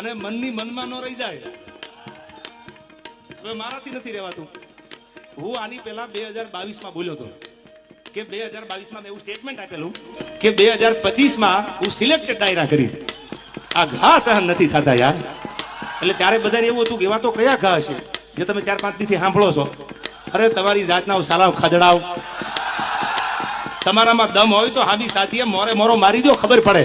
અને મનની મનમાં ન રહી જાય. હવે મારાથી નથી રહેવાતું. હું આની પહેલા બે હજાર બાવીસમાં બોલ્યો હતો કે બે હજાર બાવીસમાં મેં એવું સ્ટેટમેન્ટ આપેલું કે બે હજાર પચીસમાં હું સિલેક્ટેડ ડાયરા કરીશ. આ ઘા સહન નથી થતા યાર. એટલે ત્યારે બધાને એવું હતું કે એવા તો કયા ઘા છે જે તમે ચાર પાંચ દીથી સાંભળો છો. અરે તમારી જાતના સાલાવ ખદડાવ. તમારામાં દમ હોય તો હામી સાથીએ મોરે મોરો મારી દો, ખબર પડે.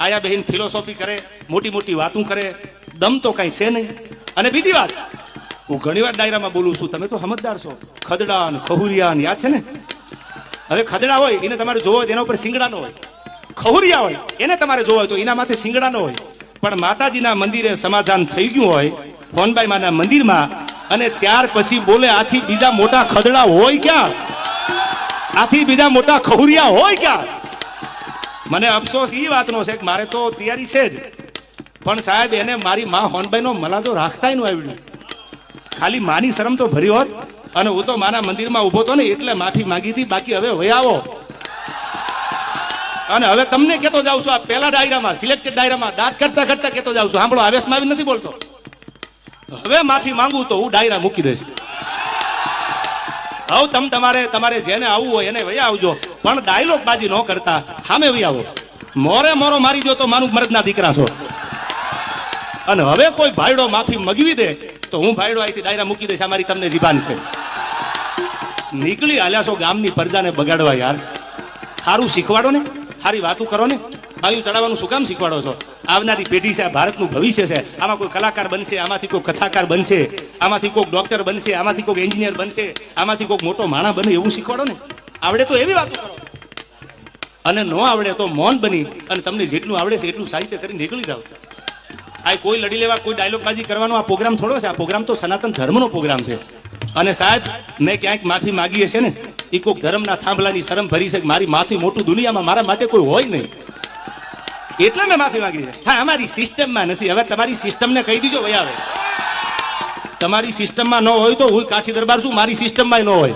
આયા બહેન ફિલોસોફી કરે, મોટી મોટી વાતું કરે, દમ તો કાંઈ છે નહીં. અને બીજી વાત, હું ઘણી વાર ડાયરામાં બોલું છું, તમે તો સમજદાર છો. ખદડા ને ખહુરિયા ને યાદ છે ને? હવે ખદડા હોય, એને તમારે જોવો હોય એના ઉપર સિંગડાનો હોય. ખહુરિયા હોય, એને તમારે જોવો હોય તો એના માથે સિંગડા હોય. પણ માતાજીના મંદિરે સમાધાન થઈ ગયું હોય ફોનબાઈ માના મંદિરમાં, અને ત્યાર પછી બોલે, આથી બીજા મોટા ખદડા હોય ક્યાં? આથી બીજા મોટા ખહુરિયા હોય ક્યાં? મને અફસોસ એ વાતનો છે કે મારે તો તૈયારી છે જ. પણ સાહેબ, એને મારી મા હોનભાઈ નો મલા તો રાખતાયનું આવડ્યું ખાલી માની શરમ તો ભરી હોત. અને હું તો મારા મંદિરમાં ઊભો તો ને એટલે માફી માંગી હતી. બાકી હવે વયાવો અને હવે તમને કેતો જાઉં છું, આ પહેલા ડાયરામાં, સિલેક્ટેડ ડાયરામાં, દાંત કરતા કરતા કેતો જાઉં છું. સાંભળો આવેશમાં આવી નથી બોલતો. હવે માફી માંગુ તો હું ડાયરા મૂકી દઈશ. હવે તમ તમારે તમારે જેને આવવું હોય એને વહી આવજો. પણ ડાયલોગ બાજી ન કરતા. સામે વહી આવો. મોરે મોરો મારી દો તો મારું મરદના દીકરા છો. અને હવે કોઈ ભાઈડો માફી મગવી દે, તો હું ભાઈડો અહીંથી ડાયરા મૂકી દઈશ. અમારી મારી તમને જીબાન છે. નીકળી હાલ્યા છો ગામની પ્રજાને બગાડવા યાર. સારું શીખવાડો ને. સારી વાતું કરો ને. ભાઈ ચડાવવાનું શું કામ શીખવાડો છો? આવનારી પેઢી છે ભારતનું ભવિષ્ય છે. આમાં કોઈ કલાકાર બનશે, આમાંથી કોઈ કથાકાર બનશે. આમાંથી કોઈક ડોક્ટર બનશે, આમાંથી કોઈક એન્જિનિયર બનશે, આમાંથી કોઈક મોટો માણસ બને એવું શીખવાડો ને. આવડે તો એવી વાતો કરો. અને ન આવડે તો મૌન બની અને તમને જેટલું આવડે છે એટલું સાહિત્ય કરી નીકળી જાવ આ કોઈ લડી લેવા, કોઈ ડાયલોગબાજી કરવાનો આ પ્રોગ્રામ થોડો છે. આ પ્રોગ્રામ તો સનાતન ધર્મનો પ્રોગ્રામ છે. અને સાહેબ, મેં ક્યાંક માફી માગી હશે ને એ કોઈક ધર્મના થાંભલાની શરમ ભરી છે મારી માથી મોટું દુનિયામાં મારા માટે કોઈ હોય નહીં. એટલે મેં માફી માગી છે. હા, અમારી સિસ્ટમમાં નથી. હવે તમારી સિસ્ટમને કહી દીજો ભાઈ આવે તમારી સિસ્ટમમાં ન હોય તો હું કાઠી દરબાર છું મારી સિસ્ટમમાં ન હોય.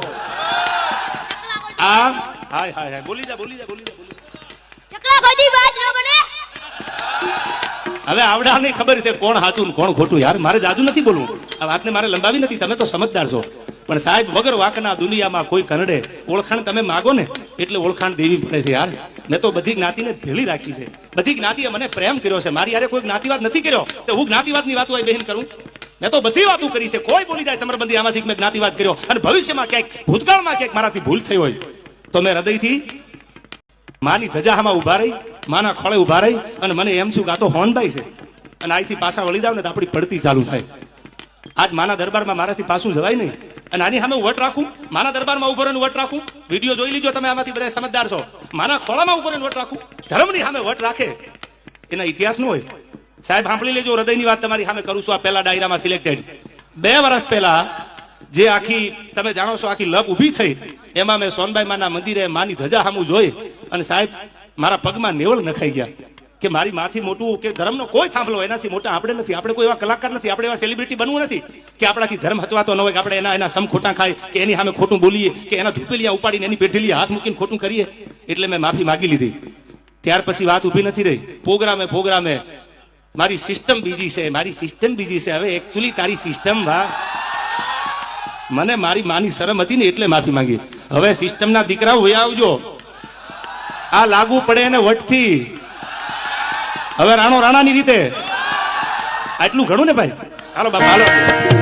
આ હાય હાય હાય બોલી જા બોલી જા બોલી જા હવે આવડાને ખબર છે કોણ સાચું ને કોણ ખોટું. યાર મારે જાદુ નથી બોલવું. આ વાતને મારે લંબાવી નથી. તમે તો સમજદાર છો. પણ સાહેબ વગર વાંકના દુનિયામાં કોઈ કનડે ઓળખાણ તમે માગો ને એટલે ઓળખાણ દેવી પડે છે યાર. મેં તો બધી જ્ઞાતિને ભેળી રાખી છે. બધી જ્ઞાતિએ મને પ્રેમ કર્યો છે. મારી યારે કોઈ જ્ઞાતિવાદ નથી કર્યો. તો હું જ્ઞાતિવાદની વાત હોય બહેન કરું? મેં તો બધી વાતો કરી છે. કોઈ બોલી જાય ચમરબંધી આમાંથી મેં જ્ઞાતિવાદ કર્યો અને ભવિષ્યમાં ક્યાંક, ભૂતકાળમાં ક્યાંક મારાથી ભૂલ થઈ હોય. તો મેં હૃદયથી માની ધજાહામાં ઊભા રહી, માના ખોળે ઊભા રહી અને મને એમ છું કે આ તો હોનભાઈ છે. અને અહીંથી પાછા વળી જાવ ને તો આપણી પડતી ચાલુ થાય. આજ માના દરબારમાં મારાથી પાછું જવાય નહીં. અને આની સામે વટ રાખું, માના દરબારમાં ઊભો વટ રાખું. વીડિયો જોઈ લીજો તમે આમાંથી બધા સમજદાર છો. માના ખોળામાં ઊભો રહીને વટ રાખું. ધર્મની સામે વટ રાખે. એના ઇતિહાસ નો હોય. સાહેબ, સાંભળી લેજો, હૃદયની વાત તમારી સામે કરું છું. આ પહેલા ડાયરામાં સિલેક્ટેડ બે વર્ષ પહેલા જે આખી, તમે જાણો છો, આખી લપ ઊભી થઈ, એમાં મેં સોનબાઈ માના મંદિરે માની ધજા સામું જોઈ અને સાહેબ, મારા પગમાં નેવળ નખાઈ ગયા કે મારી માથી મોટું કે ધર્મનો કોઈ થાંભલો એનાથી મોટા આપણે નથી. આપણે કોઈ એવા કલાકાર નથી. આપણે એવા સેલિબ્રિટી બનવું નથી કે આપણાથી ધર્મ હચવાતો ન હોય, કે આપણે એના એના સમ ખોટા ખાય, કે એની સામે ખોટું બોલીએ, કે એના ધૂપેલિયા ઉપાડીને એની પેઢેલી હાથ મૂકીને ખોટું કરીએ. એટલે મેં માફી માગી લીધી. ત્યાર પછી વાત ઊભી નથી રહી. પ્રોગ્રામે પ્રોગ્રામે મારી સિસ્ટમ બીજી છે, મારી સિસ્ટમ બીજી છે. હવે એકચ્યુઅલી તારી સિસ્ટમ વા. મને મારી માની શરમ હતી ને એટલે માફી માંગી હવે સિસ્ટમના દીકરાઓ હોય, આવજો. આ લાગુ પડે એને વટથી. હવે રાણો રાણાની રીતે. આટલું ઘણું ને ભાઈ? હાલો બાપા, હાલો.